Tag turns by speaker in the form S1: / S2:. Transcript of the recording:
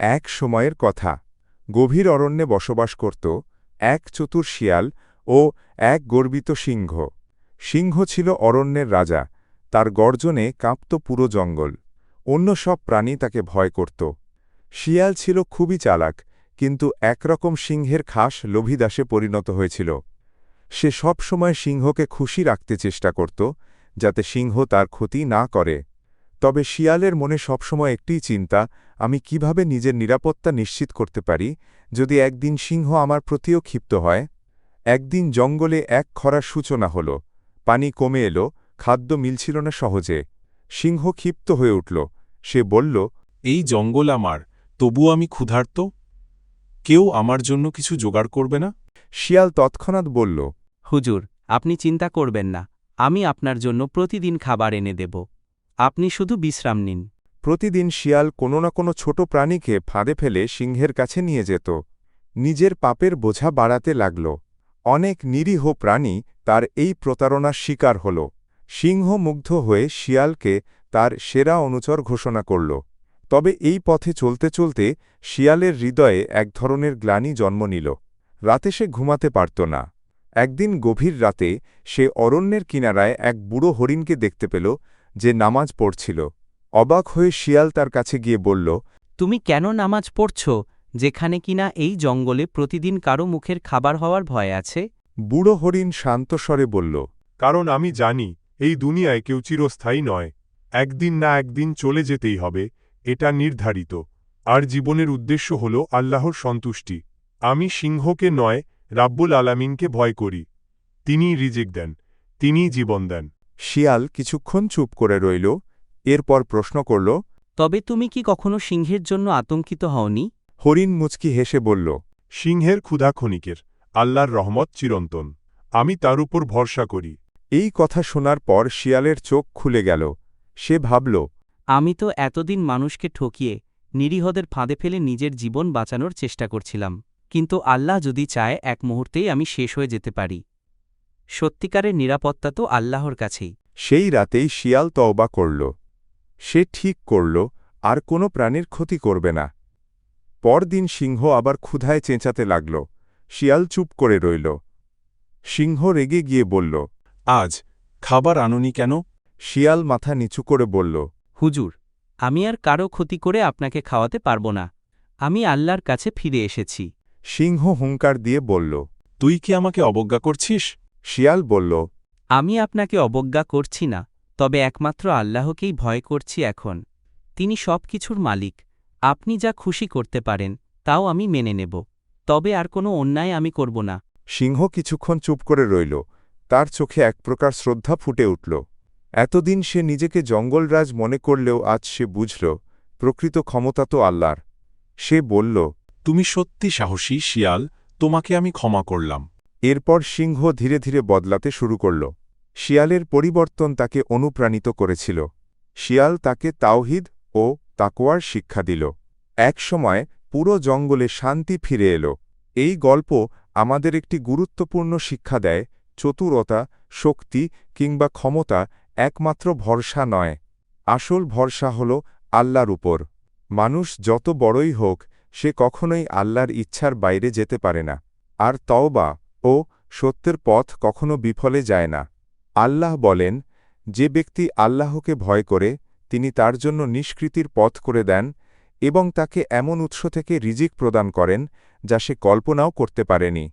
S1: এক সময়ের কথা। গভীর অরণ্যে বসবাস করত এক চতুর শিয়াল ও এক গর্বিত সিংহ। সিংহ ছিল অরণ্যের রাজা, তার গর্জনে কাঁপত পুরো জঙ্গল। অন্য সব প্রাণী তাকে ভয় করত। শিয়াল ছিল খুবই চালাক, কিন্তু একরকম সিংহের খাস লোভিদাসে পরিণত হয়েছিল। সে সব সময় সিংহকে খুশি রাখতে চেষ্টা করত, যাতে সিংহ তার ক্ষতি না করে। তবে শিয়ালের মনে সবসময় একটিই চিন্তা আমি কীভাবে নিজের নিরাপত্তা নিশ্চিত করতে পারি যদি একদিন সিংহ আমার প্রতিও ক্ষিপ্ত হয়? একদিন জঙ্গলে এক খরার সূচনা হল পানি কমে এলো খাদ্য মিলছিল না সহজে। সিংহ ক্ষিপ্ত হয়ে উঠল সে বলল
S2: এই জঙ্গল আমার তবু আমি ক্ষুধার্ত? কেউ আমার জন্য কিছু জোগাড় করবে না?
S1: শিয়াল তৎক্ষণাৎ বলল
S3: হুজুর আপনি চিন্তা করবেন না আমি আপনার জন্য প্রতিদিন খাবার এনে দেব। আপনি শুধু বিশ্রাম নিন।
S1: প্রতিদিন শিয়াল কোনো না কোনো ছোট প্রাণীকে ফাঁদে ফেলে সিংহের কাছে নিয়ে যেত। নিজের পাপের বোঝা বাড়াতে লাগল। অনেক নিরীহ প্রাণী তার এই প্রতারণার শিকার হল। সিংহ মুগ্ধ হয়ে শিয়ালকে তার সেরা অনুচর ঘোষণা করল। তবে এই পথে চলতে চলতে শিয়ালের হৃদয়ে এক ধরনের গ্লানি জন্ম নিল। রাতে সে ঘুমাতে পারত না। একদিন গভীর রাতে সে অরণ্যের কিনারায় এক বুড়ো হরিণকে দেখতে পেল। যে নামাজ পড়ছিল। অবাক হয়ে শিয়াল তার কাছে গিয়ে বলল
S3: তুমি কেন নামাজ পড়ছ যেখানে কিনা এই জঙ্গলে প্রতিদিন কারও মুখের খাবার হওয়ার ভয় আছে?
S1: বুড়ো হরিণ শান্ত স্বরে বলল
S4: কারণ আমি জানি এই দুনিয়ায় কেউ চিরস্থায়ী নয়। একদিন না একদিন চলে যেতেই হবে এটা নির্ধারিত। আর জীবনের উদ্দেশ্য হল আল্লাহর সন্তুষ্টি। আমি সিংহকে নয় রাব্বুল আলামিনকে ভয় করি। তিনিই রিজিক দেন তিনিই জীবন দেন।
S1: শিয়াল কিছুক্ষণ চুপ করে রইল এরপর প্রশ্ন করল
S3: তবে তুমি কি কখনো সিংহের জন্য আতঙ্কিত হওনি?
S1: হরিণ মুচকি হেসে বলল
S4: সিংহের ক্ষুধা ক্ষণিকের আল্লাহর রহমত চিরন্তন আমি তার উপর ভরসা করি।
S1: এই কথা শোনার পর শিয়ালের চোখ খুলে গেল সে ভাবল
S3: আমি তো এতদিন মানুষকে ঠকিয়ে নিরীহদের ফাঁদে ফেলে নিজের জীবন বাঁচানোর চেষ্টা করছিলাম কিন্তু আল্লাহ যদি চায় এক মুহূর্তেই আমি শেষ হয়ে যেতে পারি। সত্যিকারের নিরাপত্তা তো আল্লাহর কাছেই।
S1: সেই রাতেই শিয়াল তওবা করল। সে ঠিক করল আর কোনো প্রাণীর ক্ষতি করবে না। পরদিন সিংহ আবার ক্ষুধায় চেঁচাতে লাগল। শিয়াল চুপ করে রইল। সিংহ রেগে গিয়ে বলল
S2: আজ খাবার আননি কেন?
S1: শিয়াল মাথা নিচু করে বলল
S3: হুজুর আমি আর কারও ক্ষতি করে আপনাকে খাওয়াতে পারব না। আমি আল্লাহর কাছে ফিরে এসেছি।
S1: সিংহ হুঙ্কার দিয়ে বলল
S2: তুই কি আমাকে অবজ্ঞা করছিস?
S1: শিয়াল বলল
S3: আমি আপনাকে অবজ্ঞা করছি না তবে একমাত্র আল্লাহকেই ভয় করছি এখন। তিনি সব কিছুর মালিক। আপনি যা খুশি করতে পারেন তাও আমি মেনে নেব। তবে আর কোনো অন্যায় আমি করব না।
S1: সিংহ কিছুক্ষণ চুপ করে রইল। তার চোখে এক প্রকার শ্রদ্ধা ফুটে উঠল। এতদিন সে নিজেকে জঙ্গলরাজ মনে করলেও আজ সে বুঝল প্রকৃত ক্ষমতা তো আল্লাহর। সে বলল
S2: তুমি সত্যি সাহসী শিয়াল। তোমাকে আমি ক্ষমা করলাম।
S1: এরপর সিংহ ধীরে ধীরে বদলাতে শুরু করল। শিয়ালের পরিবর্তন তাকে অনুপ্রাণিত করেছিল। শিয়াল তাকে তাওহিদ ও তাকোয়ার শিক্ষা দিল। এক সময় পুরো জঙ্গলে শান্তি ফিরে এলো। এই গল্প আমাদের একটি গুরুত্বপূর্ণ শিক্ষা দেয়, চতুরতা, শক্তি কিংবা ক্ষমতা একমাত্র ভরসা নয়। আসল ভরসা হল আল্লাহর উপর। মানুষ যত বড়ই হোক, সে কখনোই আল্লাহর ইচ্ছার বাইরে যেতে পারে না। আর তওবা ও সত্যের পথ কখনো বিফলে যায় না। আল্লাহ বলেন, যে ব্যক্তি আল্লাহকে ভয় করে, তিনি তার জন্য নিষ্কৃতির পথ করে দেন এবং তাকে এমন উৎস থেকে রিজিক প্রদান করেন, যা সে কল্পনাও করতে পারেনি।